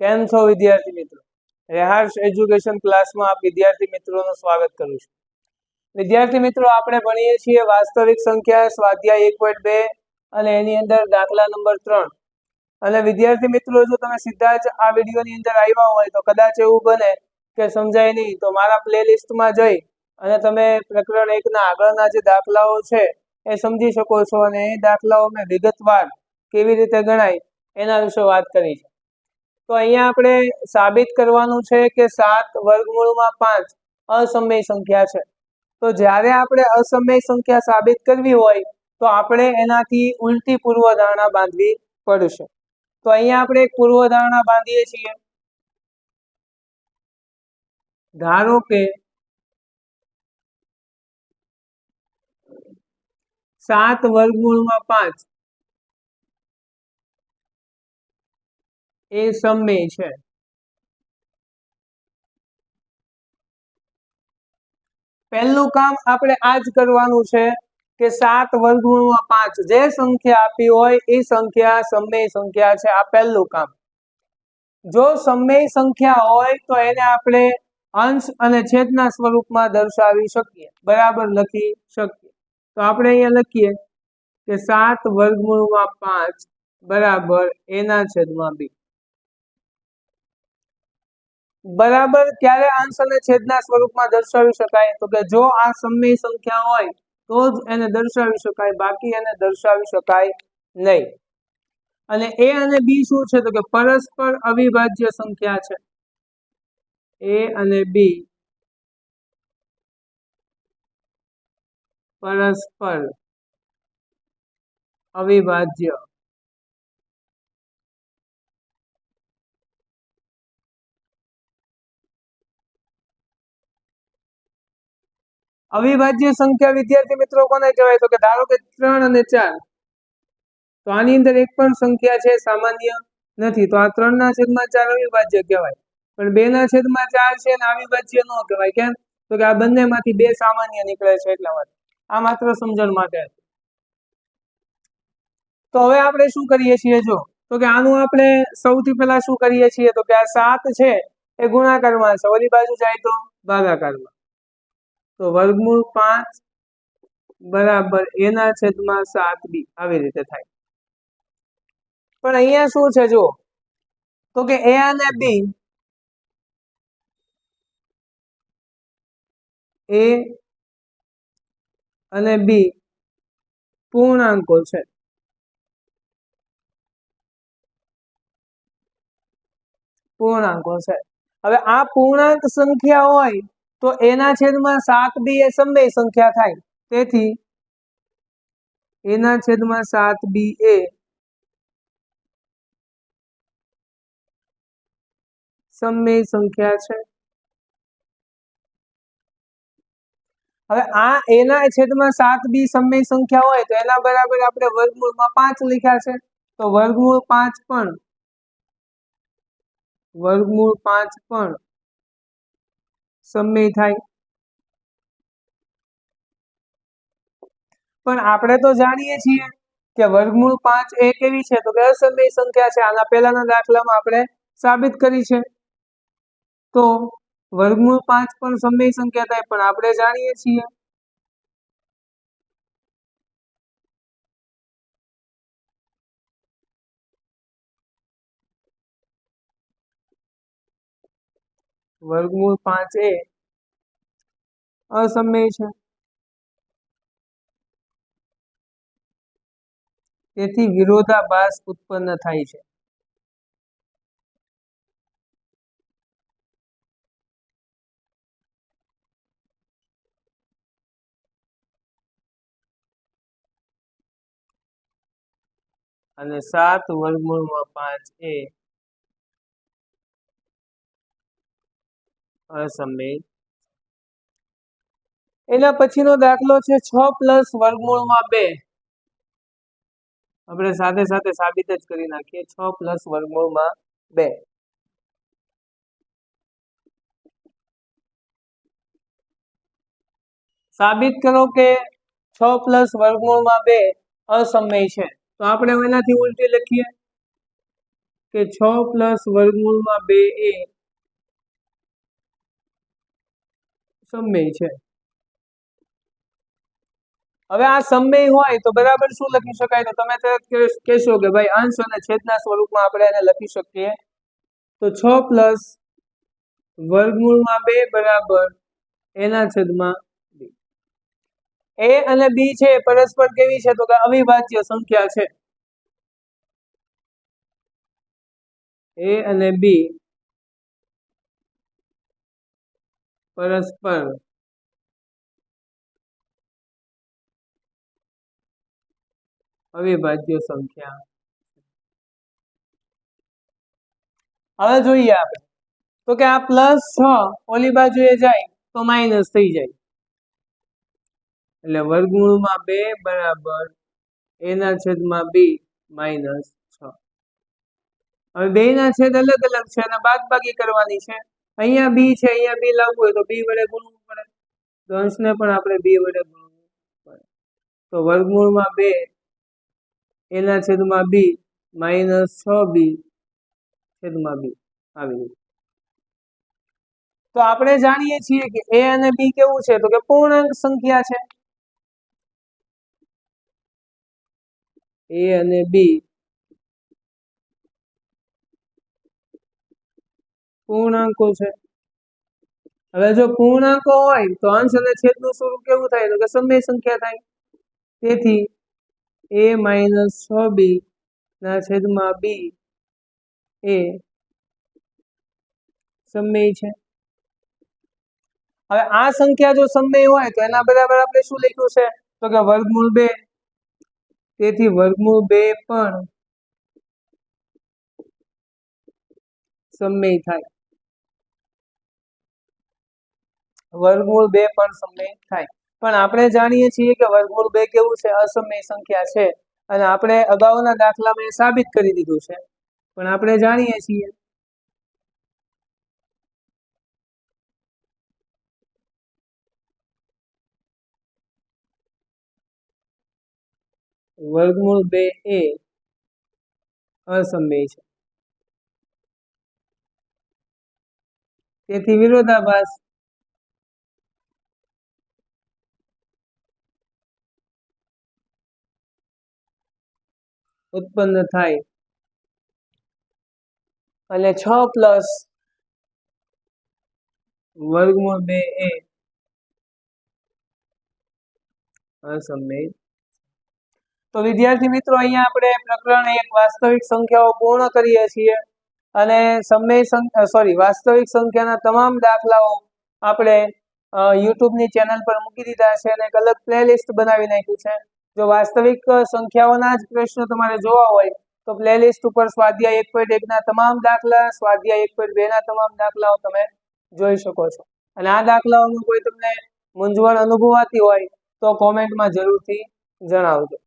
કેમ છો વિદ્યાર્થી મિત્રો? રેહાર્સ એજ્યુકેશન ક્લાસમાં આપ વિદ્યાર્થી મિત્રોનું સ્વાગત કરું છું. વિદ્યાર્થી મિત્રો, આપણે ભણીએ છીએ વાસ્તવિક સંખ્યા સ્વાધ્યાય એક પોઈન્ટ બે અને એની અંદર દાખલા નંબર ત્રણ. અને વિદ્યાર્થી મિત્રો, જો તમે સીધા જ આ વિડીયોની અંદર આવ્યા હોય, તો કદાચ એવું બને કે સમજાય નહીં, તો મારા પ્લેલિસ્ટમાં જઈ અને તમે પ્રકરણ એકના આગળના જે દાખલાઓ છે, એ સમજી શકો છો અને એ દાખલાઓ મેં વિગતવાર કેવી રીતે ગણાય એના વિશે વાત કરી છે. તો અહીંયા આપણે સાબિત કરવાનું છે કે સાત વર્ગમૂળમાં પાંચ અસમય સંખ્યા છે. તો જ્યારે આપણે અસમય સંખ્યા સાબિત કરવી હોય, તો આપણે એનાથી ઉલટી પૂર્વધારણા બાંધવી પડશે. તો અહીંયા આપણે એક પૂર્વધારણા બાંધીએ છીએ. ધારો કે સાત વર્ગમૂળમાં પાંચ એ સમય છે. પહેલું કામ આપણે આ કરવાનું છે કે સાત વર્ગમૂળમાં પાંચ જે સંખ્યા આપી હોય એ સંખ્યા સમય સંખ્યા છે, આ પહેલું કામ. જો સમય સંખ્યા હોય તો એને આપણે અંશ અને છેદના સ્વરૂપમાં દર્શાવી શકીએ, બરાબર લખી શકીએ. તો આપણે અહીંયા લખીએ કે સાત વર્ગમૂળમાં પાંચ બરાબર એના છેદમાં બી. બરાબર ક્યારે અંશ અને છેદના સ્વરૂપમાં દર્શાવી શકાય. તો કે જો આ સમય સંખ્યા હોય, તો જ એને દર્શાવી શકાય. બાકી એને દર્શાવી શકાય નહીં. અને એ અને બી શું છે? તો કે પરસ્પર અવિભાજ્ય સંખ્યા છે. એ અને બી. પરસ્પર અવિભાજ્ય. અવિભાજ્ય સંખ્યા વિદ્યાર્થી મિત્રો કોને કહેવાય? તો કે ધારો કે ત્રણ અને ચાર. તો આની અંદર એક પણ સંખ્યા છે સામાન્ય નથી. તો આ ત્રણ ના છેદમાં ચાર અવિભાજ્ય કહેવાય. પણ બે ના છેદમાં ચાર છે અને અવિભાજ્ય ન કહેવાય. કેમ? તો કે આ બંનેમાંથી બે સામાન્ય નીકળે છે એટલા માટે. આ માત્ર સમજણ માટે. તો હવે આપણે શું કરીએ છીએ? જો, તો કે આનું આપણે સૌથી પહેલા શું કરીએ છીએ? તો કે આ સાત છે એ ગુણાકારમાં છે. ઓલી બાજુ જાય તો ભાગાકારમાં. તો વર્ગમૂળ પાંચ બરાબર એના છેદમાં સાત બી આવી રીતે થાય. પણ અહીંયા શું છે જો તો કે એ અને બી એ અને બી પૂર્ણાંકો છે. પૂર્ણાંકો છે. હવે આ પૂર્ણાંક સંખ્યા હોય તો એના છેદમાં સાત બી એ સમય સંખ્યા થાય. તેથી એના છેદમાં સાત બી એ સમય સંખ્યા છે. હવે આ એના છેદમાં સાત બી સમય સંખ્યા હોય તો એના બરાબર આપણે વર્ગમૂળમાં પાંચ લખ્યા છે. તો વર્ગમૂળ પાંચ પણ, વર્ગમૂળ પાંચ પણ સમય થાય. પણ આપણે તો જાણીએ છીએ કે વર્ગમૂળ પાંચ એ કેવી છે? તો કે સંખ્યા છે. આના પહેલાના દાખલામાં આપણે સાબિત કરી છે. તો વર્ગમૂળ પાંચ પણ સમય સંખ્યા થાય, પણ આપણે જાણીએ છીએ વર્ગમૂળ પાંચ એ અસમય છે. તેથી વિરોધાભાસ ઉત્પન્ન થાય છે. અને સાત વર્ગમૂળમાં પાંચ એ અસમય એના પછીનો દાખલો છે છ પ્લસ વર્ગમૂળમાં બે. આપણે સાથે સાથે સાબિત જ કરી નાખીએ, છ પ્લસ વર્ગમૂળમાં બે. સાબિત કરો કે છ પ્લસ વર્ગમૂળમાં બે અસમય છે. તો આપણે એનાથી ઉલટી લખીએ કે છ પ્લસ વર્ગમૂળમાં બે એ સમય છે. હવે આ સમય હોય તો બરાબર શું લખી શકાય? તો તમે કહેશો કે ભાઈ અંશ અને છેદના સ્વરૂપમાં આપણે એને લખી શકીએ. તો છ પ્લસ વર્ગમૂળમાં બે બરાબર એના છેદમાં એ અને બી છે પરસ્પર કેવી છે? તો કે અવિભાજ્ય સંખ્યા છે. એ અને બી પરસ્પર. અવિભાજ્ય સંખ્યા. હવે જોઈએ આપણે. તો કે આ પ્લસ છ ઓલી બાજુએ જાય તો માઇનસ થઈ જાય. એટલે વર્ગમૂળમાં બે બરાબર એના છેદમાં બી માઇનસ છ. હવે બે ના છેદ અલગ અલગ છે અને બાદબાકી કરવાની છે. અહીંયા બી છે, અહીંયા બી લાવવું હોય તો બી વડે ગુણવું પડે. તો અંશને પણ આપણે બી વડે ગુણવું પડે. તો વર્ગમૂળમાં બે, એના છેદમાં બી માઇનસ છ બી છેદમાં બી. આવી ગયું તો આપણે જાણીએ છીએ કે એ અને બી કેવું છે? તો કે પૂર્ણાંક સંખ્યા છે. એ અને બી પૂર્ણાંકો છે. હવે જો પૂર્ણાંકો હોય તો અંશ અને છેદનું સ્વરૂપ કેવું થાય? તો કે સમય સંખ્યા થાય. તેથી એ માઇનસ છ બી ના છેદમાં બી એ સમય છે. હવે આ સંખ્યા જો સમય હોય તો એના બરાબર આપણે શું લખ્યું છે? તો કે વર્ગમૂળ બે. તેથી વર્ગમૂળ બે પણ સમય થાય. વર્ગમૂળ બે પણ સમય થાય. પણ આપણે જાણીએ છીએ કે વર્ગમૂળ બે કેવું છે? અસમય સંખ્યા છે. અને આપણે અગાઉના દાખલામાં એ સાબિત કરી દીધું છે. પણ આપણે જાણીએ છીએ વર્ગમૂળ બે એ અસમય છે. તેથી વિરોધાભાસ ઉત્પન્ન થાય. અને છ પ્લસ વર્ગમૂળ બે એ અસમય તો વિદ્યાર્થી મિત્રો, અહીંયા આપણે પ્રકરણ એક, વાસ્તવિક સંખ્યાઓ પૂર્ણ કરીએ છીએ. અને સમય સોરી વાસ્તવિક સંખ્યાના તમામ દાખલાઓ આપણે યુટ્યુબની ચેનલ પર મૂકી દીધા છે અને એક અલગ પ્લેલિસ્ટ બનાવી નાખ્યું છે. જો વાસ્તવિક સંખ્યાઓના જ પ્રશ્નો તમારે જોવા હોય, તો પ્લેલિસ્ટ ઉપર સ્વાધ્યાય એક પોઈન્ટ એકના તમામ દાખલા, સ્વાધ્યાય એક પોઈન્ટ બેના તમામ દાખલાઓ તમે જોઈ શકો છો. અને આ દાખલાઓનું કોઈ તમને મૂંઝવણ અનુભવાતી હોય, તો કોમેન્ટમાં જરૂરથી જણાવજો.